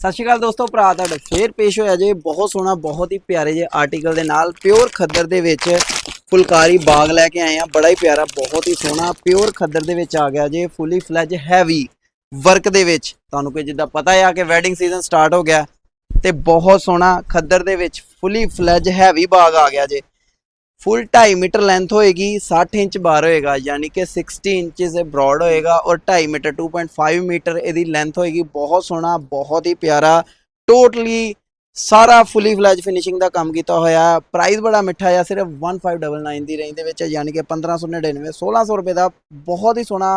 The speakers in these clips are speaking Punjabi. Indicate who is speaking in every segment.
Speaker 1: ਸਤਿ ਸ਼੍ਰੀ ਅਕਾਲ ਦੋਸਤੋ, ਭਰਾ ਤੁਹਾਡਾ ਫੇਰ ਪੇਸ਼ ਹੋਇਆ ਜੇ। ਬਹੁਤ ਸੋਹਣਾ, ਬਹੁਤ ਹੀ ਪਿਆਰੇ ਜੇ ਆਰਟੀਕਲ ਦੇ ਨਾਲ ਪਿਓਰ ਖੱਦਰ ਦੇ ਵਿੱਚ ਫੁਲਕਾਰੀ ਬਾਗ ਲੈ ਕੇ ਆਏ ਆ। ਬੜਾ ਹੀ ਪਿਆਰਾ, ਬਹੁਤ ਹੀ ਸੋਹਣਾ ਪਿਓਰ ਖੱਦਰ ਦੇ ਵਿੱਚ ਆ ਗਿਆ ਜੇ ਫੁੱਲੀ ਫਲੈਜ ਹੈਵੀ ਵਰਕ ਦੇ ਵਿੱਚ। ਤੁਹਾਨੂੰ ਕੋਈ ਜਿੱਦਾਂ ਪਤਾ ਆ ਕਿ ਵੈਡਿੰਗ ਸੀਜ਼ਨ ਸਟਾਰਟ ਹੋ ਗਿਆ ਤੇ ਬਹੁਤ ਸੋਹਣਾ ਖੱਦਰ ਦੇ ਵਿੱਚ ਫੁੱਲੀ ਫਲੈਜ ਹੈਵੀ ਬਾਗ ਆ ਗਿਆ ਜੇ। ਫੁੱਲ 2.5 ਮੀਟਰ ਲੈਂਥ ਹੋਏਗੀ 60 ਇੰਚ ਬਾਰ ਹੋਏਗਾ, ਯਾਨੀ ਕਿ 60 ਇੰਚਸ ਇਹ ਬ੍ਰੌਡ ਹੋਏਗਾ ਔਰ 2.5 ਮੀਟਰ 2.5 ਮੀਟਰ ਇਹਦੀ ਲੈਂਥ ਹੋਏਗੀ। ਬਹੁਤ ਸੋਹਣਾ, ਬਹੁਤ ਹੀ ਪਿਆਰਾ ਟੋਟਲੀ ਸਾਰਾ ਫੁੱਲੀ ਫਲੈਜ ਫਿਨਿਸ਼ਿੰਗ ਦਾ ਕੰਮ ਕੀਤਾ ਹੋਇਆ। ਪ੍ਰਾਈਸ ਬੜਾ ਮਿੱਠਾ ਆ, ਸਿਰਫ 1599 ਦੀ ਰੇਂਜ ਦੇ ਵਿੱਚ, ਯਾਨੀ ਕਿ 1599 1600 ਰੁਪਏ ਦਾ ਬਹੁਤ ਹੀ ਸੋਹਣਾ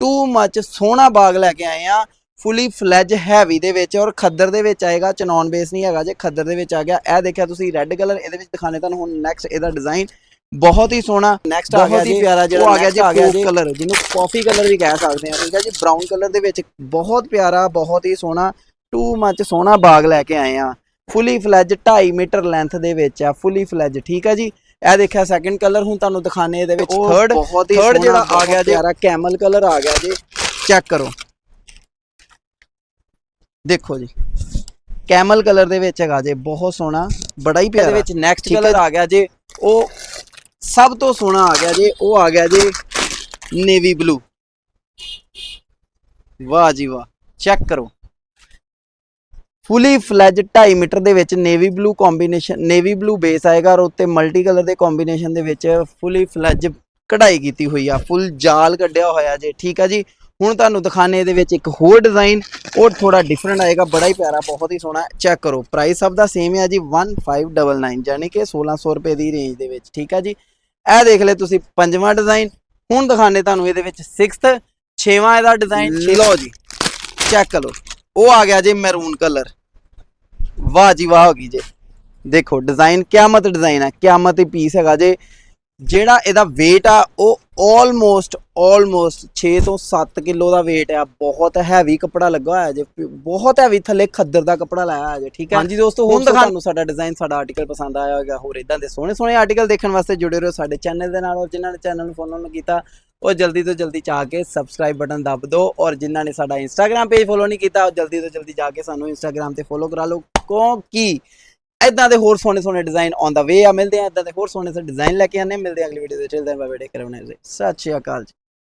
Speaker 1: ਟੂ ਮੱਚ ਸੋਹਣਾ ਬਾਗ ਲੈ ਕੇ ਆਏ ਆ। ਫੁੱਲੀ ਫਲੈਜ ਹੈਵੀ ਦੇ ਵਿੱਚ ਔਰ ਖੱਦਰ ਦੇ ਵਿੱਚ ਆਏਗਾ ਚਨੌਨ ਬੇਸ ਨਹੀਂ ਹੈਗਾ ਜੇ ਖੱਦਰ ਦੇ ਵਿੱਚ ਆ ਗਿਆ। ਇਹ ਦੇਖਿਆ ਤੁਸੀਂ ਰੈੱਡ ਕਲਰ ਇਹਦੇ ਵਿੱਚ ਦਿਖਾਣੇ ਤੁਹਾਨੂੰ ਹੁਣ ਨੈਕਸਟ ਇਹਦਾ ਡਿਜ਼ਾਈਨ ਬਹੁਤ ਹੀ ਸੋਹਣਾ ਨੈਕਸਟ ਆ ਗਿਆ ਜੀ। ਪਿਆਰਾ ਜਿਹੜਾ ਆ ਗਿਆ ਜੀ ਆ ਗਿਆ ਜੀ। ਕਲਰ ਜਿਹਨੂੰ ਕਾਫੀ ਕਲਰ ਵੀ ਕਹਿ ਸਕਦੇ ਆ ਠੀਕ ਹੈ ਜੀ ਬ੍ਰਾਊਨ ਕਲਰ ਦੇ ਵਿੱਚ ਬਹੁਤ ਪਿਆਰਾ ਬਹੁਤ ਹੀ ਸੋਹਣਾ ਟੂ ਮੱਚ ਸੋਹਣਾ ਬਾਗ ਲੈ ਕੇ ਆਏ ਆ ਫੁੱਲੀ ਫਲੈਜ 2.5 ਮੀਟਰ ਲੈਂਥ ਦੇ ਵਿੱਚ ਆ ਫੁੱਲੀ ਫਲੈਜ ਠੀਕ ਹੈ ਜੀ। ਇਹ ਦੇਖਿਆ ਸੈਕੰਡ ਕਲਰ ਹੁਣ ਤੁਹਾਨੂੰ ਦਿਖਾਣੇ ਇਹਦੇ ਵਿੱਚ ਥਰਡ ਥਰਡ ਜਿਹੜਾ ਆ ਗਿਆ ਜੀ ਪਿਆਰਾ ਕੈਮਲ ਕਲਰ ਆ ਗਿਆ ਜੀ। ਚੈੱਕ ਕਰੋ। ਦੇਖੋ ਜੀ। ਕੈਮਲ ਕਲਰ ਦੇ ਵਿੱਚ ਹੈਗਾ ਜੇ ਬਹੁਤ ਸੋਹਣਾ ਬੜਾ ਹੀ ਪਿਆਰਾ। ਦੇ ਵਿੱਚ ਨੈਕਸਟ ਕਲਰ ਆ ਗਿਆ ਜੇ ਉਹ ਸਭ ਤੋਂ ਸੋਹਣਾ ਆ ਗਿਆ ਜੇ ਉਹ ਆ ਗਿਆ ਜੇ ਨੇਵੀ ਬਲੂ ਵਾਹ ਜੀ ਵਾਹ ਚੈੱਕ ਕਰੋ। ਫੁੱਲੀ ਫਲੈਜ 2.5 ਮੀਟਰ ਦੇ ਵਿੱਚ navy blue combination navy blue base ਆਏਗਾ ਔਰ ਉੱਤੇ ਮਲਟੀ ਕਲਰ ਦੇ ਕੰਬੀਨੇਸ਼ਨ ਦੇ ਵਿੱਚ ਫੁੱਲੀ ਫਲੈਜ ਕਢਾਈ ਕੀਤੀ ਹੋਈ ਆ। ਫੁੱਲ ਜਾਲ ਕੱਢਿਆ ਹੋਇਆ ਜੇ ਠੀਕ ਆ ਜੀ? ਹੁਣ ਤੁਹਾਨੂੰ ਦਿਖਾਣੇ ਇਹਦੇ ਵਿੱਚ ਇੱਕ ਹੋਰ ਡਿਜ਼ਾਈਨ ਉਹ ਥੋੜਾ ਡਿਫਰੈਂਟ ਆਏਗਾ ਬੜਾ ਹੀ ਪਿਆਰਾ ਬਹੁਤ ਹੀ ਸੋਹਣਾ ਚੈੱਕ ਕਰੋ। ਪ੍ਰਾਈਸ ਸਭ ਦਾ ਸੇਮ ਹੈ ਜੀ 1599 ਯਾਨੀ ਕਿ 1600 ਰੁਪਏ ਦੀ ਰੇਂਜ ਦੇ ਵਿੱਚ ਠੀਕ ਆ ਜੀ? ਇਹ ਦੇਖ ਲੈ ਤੁਸੀਂ ਪੰਜਵਾਂ ਡਿਜ਼ਾਈਨ ਹੁਣ ਦਿਖਾਣੇ ਤੁਹਾਨੂੰ ਇਹਦੇ ਵਿੱਚ 6th ਛੇਵਾਂ ਇਹਦਾ ਡਿਜ਼ਾਈਨ ਲਓ ਜੀ। ਚੈੱਕ ਕਰੋ। ਉਹ ਆ ਗਿਆ ਜੀ ਮੈਰੂਨ ਕਲਰ ਵਾਹ ਜੀ ਵਾਹ ਹੋ ਗਈ ਜੇ। ਦੇਖੋ ਡਿਜ਼ਾਈਨ ਕਿਆਮਤ ਡਿਜ਼ਾਈਨ ਹੈ ਕਿਆਮਤ ਹੀ ਪੀਸ ਹੈਗਾ ਜੇ। ਜਿਹੜਾ ਇਹਦਾ weight ਆ ਉਹ ਆਲਮੋਸਟ ਆਲਮੋਸਟ 6 ਤੋਂ 7 ਕਿਲੋ ਦਾ weight ਆ। ਬਹੁਤ ਹੈਵੀ ਕੱਪੜਾ ਲੱਗਾ ਹੋਇਆ ਜੇ ਬਹੁਤ ਹੈਵੀ ਥੱਲੇ ਖੱਦਰ ਦਾ ਕੱਪੜਾ ਲਾਇਆ ਹੋਇਆ ਜੇ ਠੀਕ ਹੈ? ਹਾਂਜੀ ਦੋਸਤੋ ਹੁਣ ਤੁਹਾਨੂੰ ਸਾਡਾ ਡਿਜ਼ਾਈਨ ਸਾਡਾ ਆਰਟੀਕਲ ਪਸੰਦ ਆਇਆ ਹੋਵੇਗਾ ਹੋਰ ਇਦਾਂ ਦੇ ਸੋਹਣੇ ਸੋਹਣੇ ਆਰਟੀਕਲ ਦੇਖਣ ਵਾਸਤੇ ਜੁੜੇ ਰਹੋ ਸਾਡੇ ਚੈਨਲ ਦੇ ਨਾਲ ਔਰ ਜਿਨ੍ਹਾਂ ਨੇ ਚੈਨਲ ਨੂੰ ਫੋਲੋ ਨਹੀਂ ਕੀਤਾ ਉਹ ਜਲਦੀ ਤੋਂ ਜਲਦੀ ਚਾਹ ਕੇ ਸਬਸਕ੍ਰਾਈਬ ਬਟਨ ਦਬ ਦਿਓ ਔਰ ਜਿਨ੍ਹਾਂ ਨੇ ਸਾਡਾ ਇੰਸਟਾਗ੍ਰam ਪੇਜ ਫੋਲੋ ਨਹੀਂ ਕੀਤਾ ਉਹ ਜਲਦੀ ਤੋਂ ਜਲਦੀ ਜਾ ਕੇ ਸਾਨੂੰ ਇੰਸਟਾਗ੍ਰam ਤੇ ਫੋਲੋ ਕਰਾ ਲਓ। ਕਿਉਂਕਿ ਇਦਾਂ ਦੇ ਹੋਰ ਸੋਹਣੇ ਸੋਹਣੇ ਡਿਜ਼ਾਈਨ ਔਨ ਦਾ ਵੇ ਆ, ਮਿਲਦੇ ਆ ਇਦਾਂ ਦੇ ਹੋਰ ਸੋਹਣੇ ਸੋਹਣੇ ਡਿਜ਼ਾਈਨ ਲੈ ਕੇ ਆਨੇ ਮਿਲਦੇ ਆ ਅਗਲੀ ਵੀਡੀਓ ਦੇ ਚਲਦੇ ਆ ਬਾਏ ਬਾਏ ਟੇਕ ਕਰੇ ਸਤਿ ਸ਼੍ਰੀ ਅਕਾਲ ਜੀ।